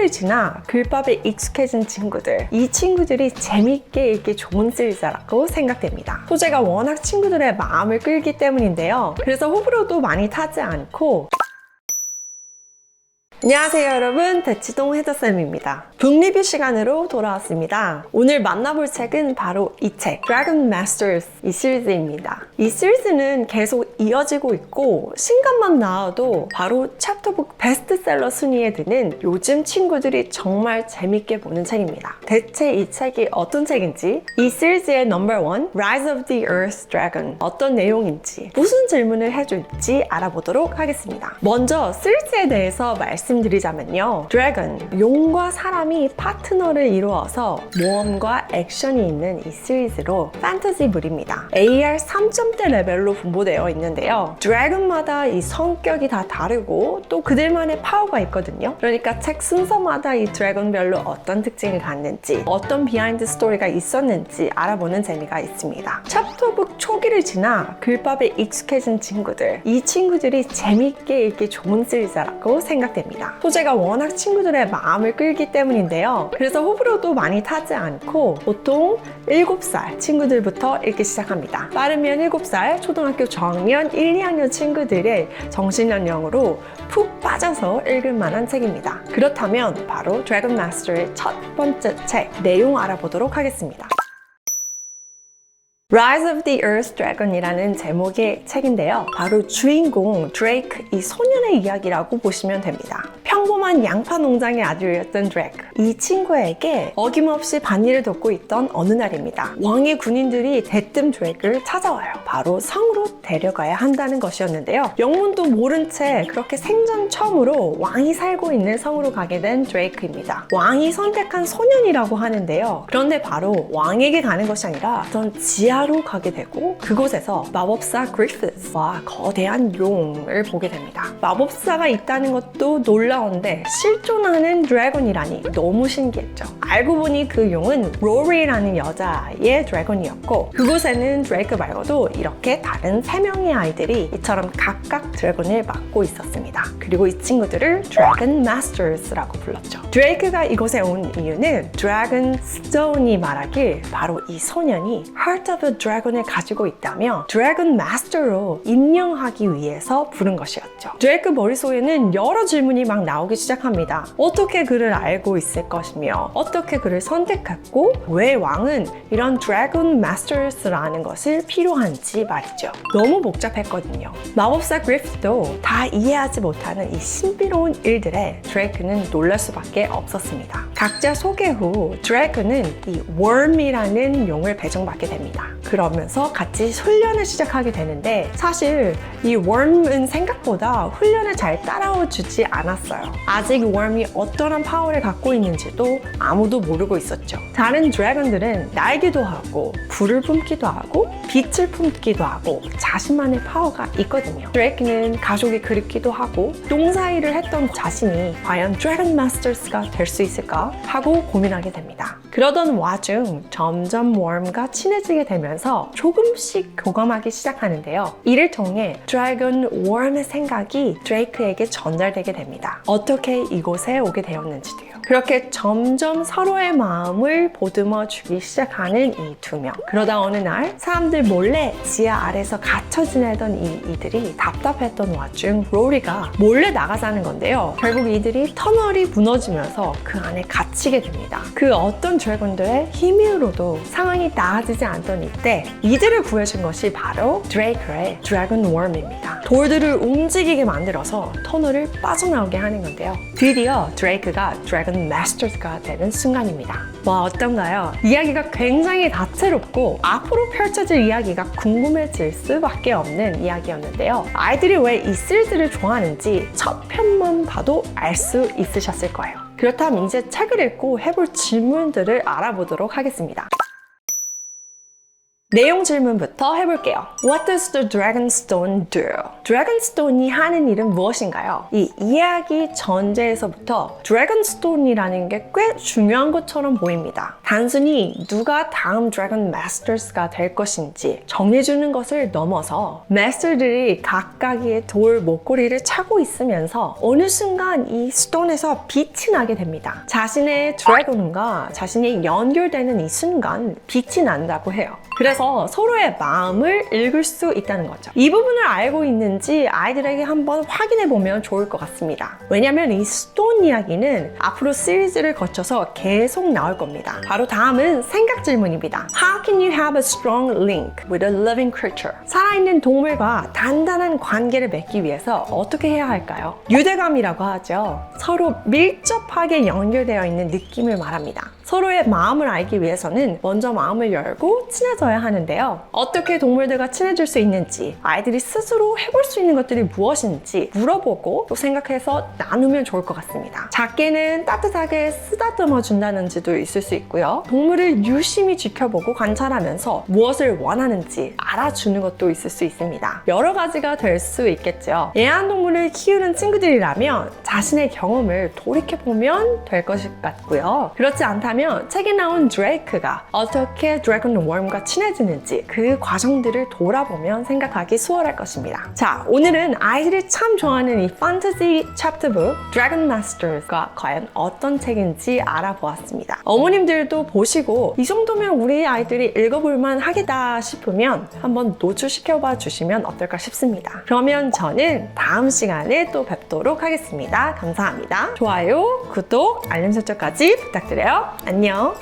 초기를 지나 글밥에 익숙해진 친구들. 이 친구들이 재밌게 읽기 좋은 시리즈라고 생각됩니다. 소재가 워낙 친구들의 마음을 끌기 때문인데요. 그래서 호불호도 많이 타지 않고 안녕하세요 여러분. 대치동 해저쌤입니다. 북 리뷰 시간으로 돌아왔습니다. 오늘 만나볼 책은 바로 이 책 Dragon Masters 이 시리즈입니다. 이 시리즈는 계속 이어지고 있고 신간만 나와도 바로 챕터북 베스트셀러 순위에 드는 요즘 친구들이 정말 재밌게 보는 책입니다. 대체 이 책이 어떤 책인지 이 시리즈의 넘버 원 Rise of the Earth Dragon 어떤 내용인지 무슨 질문을 해줄지 알아보도록 하겠습니다. 먼저 시리즈에 대해서 말씀 말씀드리자면요. 드래곤, 용과 사람이 파트너를 이루어서 모험과 액션이 있는 이 시리즈로 판타지물입니다. AR 3점대 레벨로 분포되어 있는데요. 드래곤마다 이 성격이 다 다르고 또 그들만의 파워가 있거든요. 그러니까 책 순서마다 이 드래곤별로 어떤 특징을 갖는지 어떤 비하인드 스토리가 있었는지 알아보는 재미가 있습니다. 챕터북 초기를 지나 글밥에 익숙해진 친구들 이 친구들이 재밌게 읽기 좋은 시리즈라고 생각됩니다. 소재가 워낙 친구들의 마음을 끌기 때문인데요. 그래서 호불호도 많이 타지 않고 보통 7살 친구들부터 읽기 시작합니다. 빠르면 7살 초등학교 저학년 1, 2학년 친구들의 정신연령으로 푹 빠져서 읽을 만한 책입니다. 그렇다면 바로 드래곤 마스터의 첫 번째 책 내용 알아보도록 하겠습니다. Rise of the Earth Dragon이라는 제목의 책인데요. 바로 주인공 드레이크 이 소년의 이야기라고 보시면 됩니다. 평범한 양파 농장의 아들이었던 드레이크. 이 친구에게 어김없이 반일을 돕고 있던 어느 날입니다. 왕의 군인들이 대뜸 드레이크를 찾아와요. 바로 성으로 데려가야 한다는 것이었는데요. 영문도 모른 채 그렇게 생전 처음으로 왕이 살고 있는 성으로 가게 된 드레이크입니다. 왕이 선택한 소년이라고 하는데요. 그런데 바로 왕에게 가는 것이 아니라 어떤 지하 바로 가게 되고 그곳에서 마법사 그리피스와 거대한 용을 보게 됩니다. 마법사가 있다는 것도 놀라운데 실존하는 드래곤이라니 너무 신기했죠. 알고 보니 그 용은 로리라는 여자의 드래곤이었고 그곳에는 드레이크 말고도 이렇게 다른 세 명의 아이들이 이처럼 각각 드래곤을 맡고 있었습니다. 그리고 이 친구들을 드래곤 마스터스라고 불렀죠. 드레이크가 이곳에 온 이유는 드래곤 스톤이 말하길 바로 이 소년이 Heart of a 드래곤을 가지고 있다며 드래곤 마스터로 임명하기 위해서 부른 것이었죠. 드레이크 머릿속에는 여러 질문이 막 나오기 시작합니다. 어떻게 그를 알고 있을 것이며 어떻게 그를 선택했고 왜 왕은 이런 드래곤 마스터스라는 것을 필요한지 말이죠. 너무 복잡했거든요. 마법사 그리프도 다 이해하지 못하는 이 신비로운 일들에 드레이크는 놀랄 수밖에 없었습니다. 각자 소개 후 드레이크는 이 웜이라는 용을 배정받게 됩니다. 그러면서 같이 훈련을 시작하게 되는데 사실 이 웜은 생각보다 훈련을 잘 따라와 주지 않았어요. 아직 웜이 어떠한 파워를 갖고 있는 지도 아무도 모르고 있었죠. 다른 드래곤들은 날기도 하고 불을 품기도 하고 빛을 품기도 하고 자신만의 파워가 있거든요. 드레이크는 가족이 그립기도 하고 농사일을 했던 자신이 과연 드래곤 마스터스가 될 수 있을까 하고 고민하게 됩니다. 그러던 와중 점점 웜과 친해지게 되면서 조금씩 교감하기 시작하는데요. 이를 통해 드래곤 웜의 생각이 드레이크에게 전달되게 됩니다. 어떻게 이곳에 오게 되었는지도요. 그렇게 점점 서로의 마음을 보듬어 주기 시작하는 이 두 명. 그러다 어느 날 사람들 몰래 지하 아래서 갇혀 지내던 이 이들이 답답했던 와중 로리가 몰래 나가자는 건데요. 결국 이들이 터널이 무너지면서 그 안에 갇히게 됩니다. 그 어떤 드래곤들의 힘으로도 상황이 나아지지 않던 이때 이들을 구해준 것이 바로 드레이크의 드래곤 웜입니다. 돌들을 움직이게 만들어서 터널을 빠져나오게 하는 건데요. 드디어 드레이크가 드래곤 마스터가 되는 순간입니다. 와 어떤가요? 이야기가 굉장히 다채롭고 앞으로 펼쳐질 이야기가 궁금해질 수밖에 없는 이야기였는데요. 아이들이 왜 이 시리즈를 좋아하는지 첫 편만 봐도 알 수 있으셨을 거예요. 그렇다면 이제 책을 읽고 해볼 질문들을 알아보도록 하겠습니다. 내용 질문부터 해볼게요. What does the Dragonstone do? Dragonstone이 하는 일은 무엇인가요? 이 이야기 전제에서부터 Dragonstone이라는 게 꽤 중요한 것처럼 보입니다. 단순히 누가 다음 Dragon Masters가 될 것인지 정해주는 것을 넘어서 마스터들이 각각의 돌 목걸이를 차고 있으면서 어느 순간 이 스톤에서 빛이 나게 됩니다. 자신의 드래곤과 자신이 연결되는 이 순간 빛이 난다고 해요. 그래서 서로의 마음을 읽을 수 있다는 거죠. 이 부분을 알고 있는지 아이들에게 한번 확인해 보면 좋을 것 같습니다. 왜냐면 이 스톤 이야기는 앞으로 시리즈를 거쳐서 계속 나올 겁니다. 바로 다음은 생각 질문입니다. How can you have a strong link with a living creature? 살아있는 동물과 단단한 관계를 맺기 위해서 어떻게 해야 할까요? 유대감이라고 하죠. 서로 밀접하게 연결되어 있는 느낌을 말합니다. 서로의 마음을 알기 위해서는 먼저 마음을 열고 친해져야 하는데요. 어떻게 동물들과 친해질 수 있는지, 아이들이 스스로 해볼 수 있는 것들이 무엇인지 물어보고 또 생각해서 나누면 좋을 것 같습니다. 작게는 따뜻하게 쓰다듬어 준다는지도 있을 수 있고요. 동물을 유심히 지켜보고 관찰하면서 무엇을 원하는지 알아주는 것도 있을 수 있습니다. 여러 가지가 될 수 있겠죠. 애완동물을 키우는 친구들이라면 자신의 경험을 돌이켜보면 될 것일 같고요. 그렇지 않다 면 책에 나온 드레이크가 어떻게 드래곤 웜과 친해지는지 그 과정들을 돌아보면 생각하기 수월할 것입니다. 자, 오늘은 아이들이 참 좋아하는 이 판타지 챕터북 드래곤 마스터가 과연 어떤 책인지 알아보았습니다. 어머님들도 보시고 이 정도면 우리 아이들이 읽어볼만 하겠다 싶으면 한번 노출시켜봐 주시면 어떨까 싶습니다. 그러면 저는 다음 시간에 또 뵙도록 하겠습니다. 감사합니다. 좋아요, 구독, 알림 설정까지 부탁드려요. 안녕.